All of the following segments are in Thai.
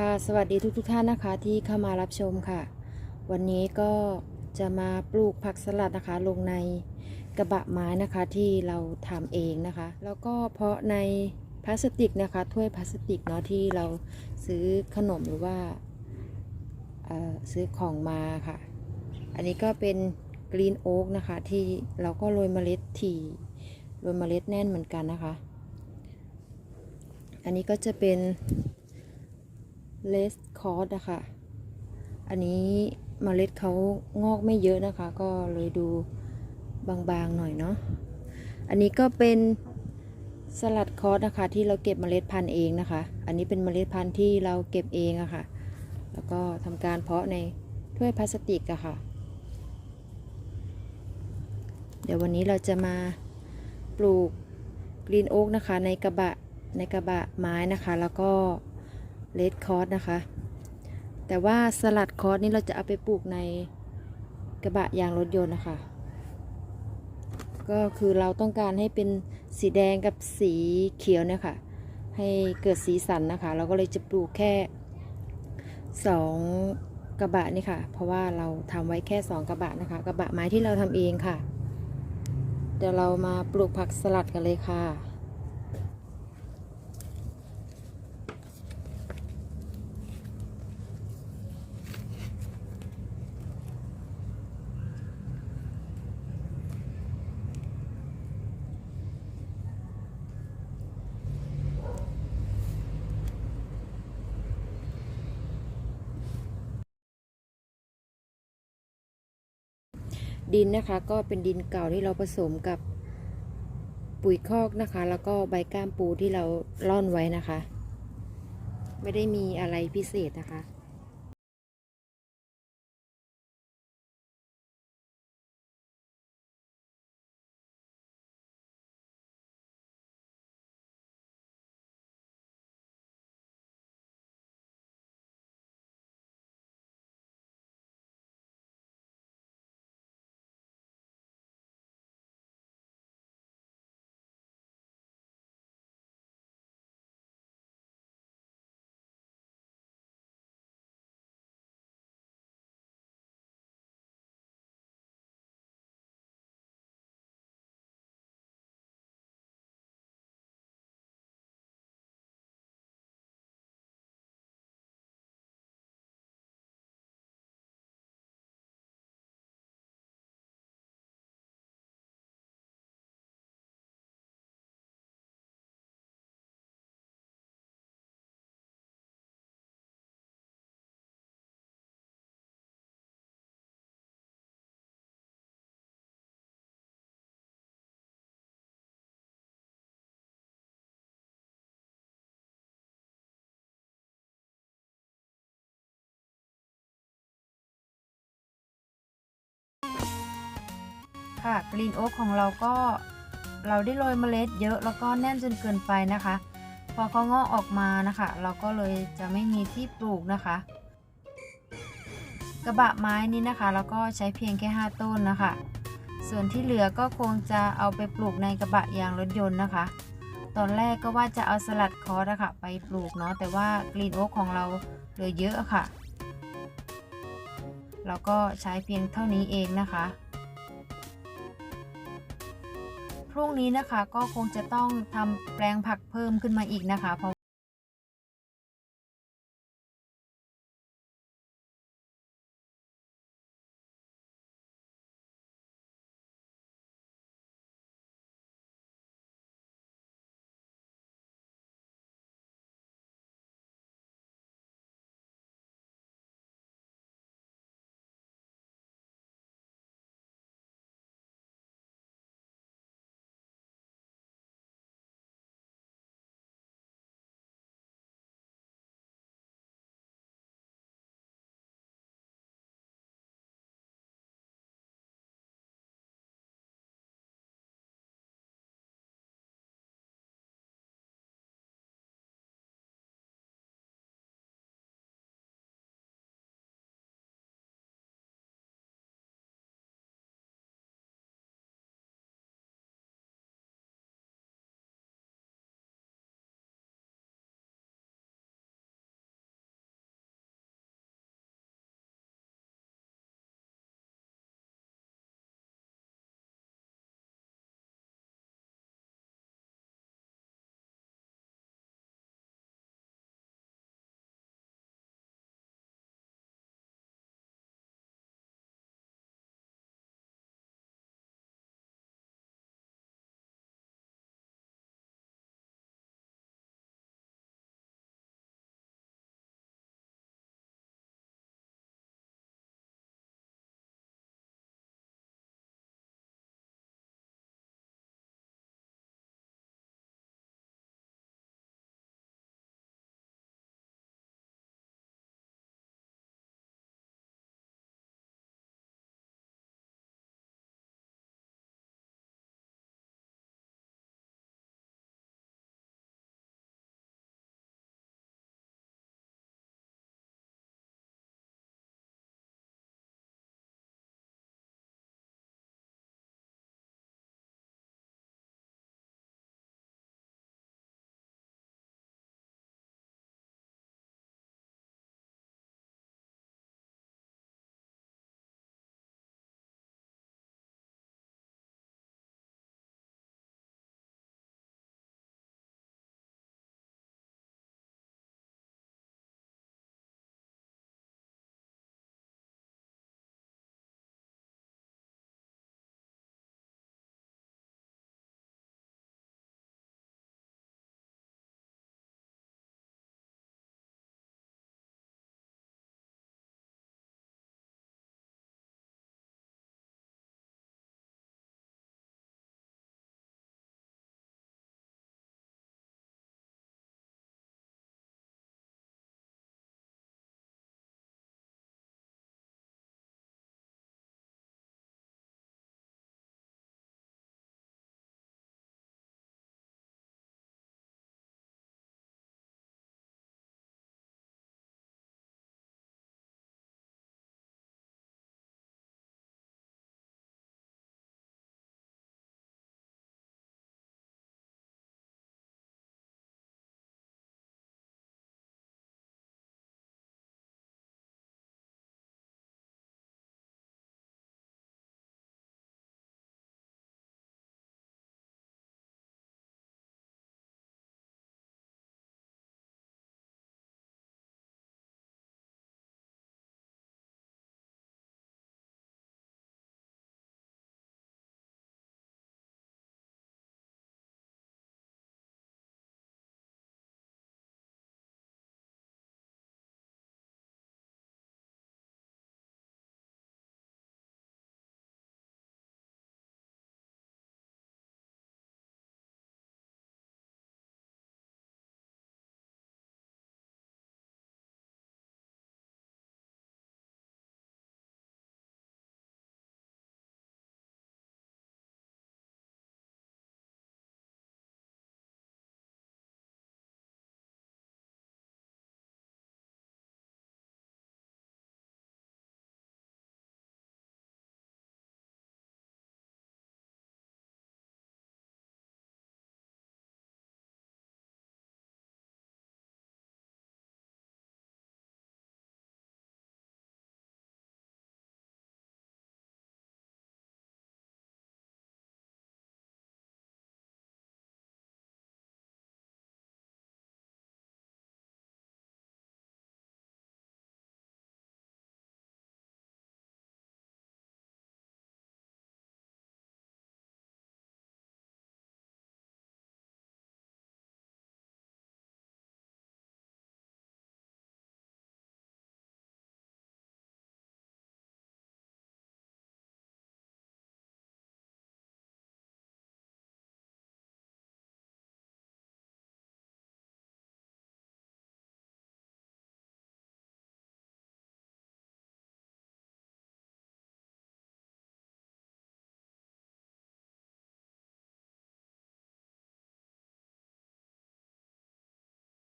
ค่ะสวัสดีทุกทุกท่านนะคะที่เข้ามารับชมค่ะ วันนี้ก็จะมาปลูกผักสลัดนะคะ ลงในกระบะไม้นะคะที่เราทำเองนะคะ แล้วก็เพาะในพลาสติกนะคะถ้วยพลาสติกเนาะที่เราซื้อขนมหรือว่าซื้อของมาค่ะ อันนี้ก็เป็นกรีนโอ๊กนะคะที่เราก็โรยเมล็ดถี่โรยเมล็ดแน่นเหมือนกันนะคะ อันนี้ก็จะเป็น เลสคอร์สนะคะอันนี้เมล็ดเขางอกไม่เยอะนะคะ ก็เลยดูบางๆหน่อยเนาะ อันนี้ก็เป็นสลัดคอร์สนะคะ ที่เราเก็บเมล็ดพันธุ์เองนะคะ อันนี้เป็นเมล็ดพันธุ์ที่เราเก็บเองอะค่ะ แล้วก็ทำการเพาะในถ้วยพลาสติกอะค่ะ เดี๋ยววันนี้เราจะมาปลูกกรีนโอ๊กนะคะ ในกระบะในกระบะไม้นะคะ แล้วก็ เลดคอร์สนะคะ แต่ว่าสลัดคอร์สนี่เราจะเอาไปปลูกในกระบะยางรถยนต์นะคะ ก็คือเราต้องการให้เป็นสีแดงกับสีเขียวเนี่ยค่ะ ให้เกิดสีสันนะคะ เราก็เลยจะปลูกแค่สองกระบะนี่ค่ะ เพราะว่าเราทำไว้แค่สองกระบะนะคะ กระบะไม้ที่เราทำเองค่ะ เดี๋ยวเรามาปลูกผักสลัดกันเลยค่ะ ดินนะคะ ก็เป็นดินเก่าที่เราผสมกับปุ๋ยคอกนะคะ แล้วก็ใบก้ามปูที่เราล่อนไว้นะคะ ไม่ได้มีอะไรพิเศษนะคะ ค่ะกรีนโอ๊กของเราก็เราได้โรยเมล็ดเยอะแล้วก็แน่นจนเกินไปนะคะ พอเขางอกออกมานะคะ เราก็เลยจะไม่มีที่ปลูกนะคะ กระบะไม้นี้นะคะแล้วก็ใช้เพียงแค่ 5 ต้นนะคะ ส่วนที่เหลือก็คงจะเอาไปปลูกในกระบะยางรถยนต์นะคะ ตอนแรกก็ว่าจะเอาสลัดคอร์สอะค่ะไปปลูกเนาะแต่ว่ากรีนโอ๊กของเราเหลือเยอะอะค่ะเราก็ใช้เพียงเท่านี้เองนะคะ พรุ่งนี้นะคะ ก็คงจะต้องทำแปลงผักเพิ่มขึ้นมาอีกนะคะ เพราะ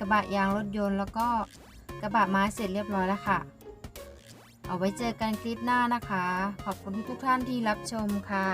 กระบะยางรถยนต์ แล้วก็กระบะไม้เสร็จเรียบร้อยแล้วค่ะ เอาไว้เจอกันคลิปหน้านะคะ ขอบคุณทุกท่านที่รับชมค่ะ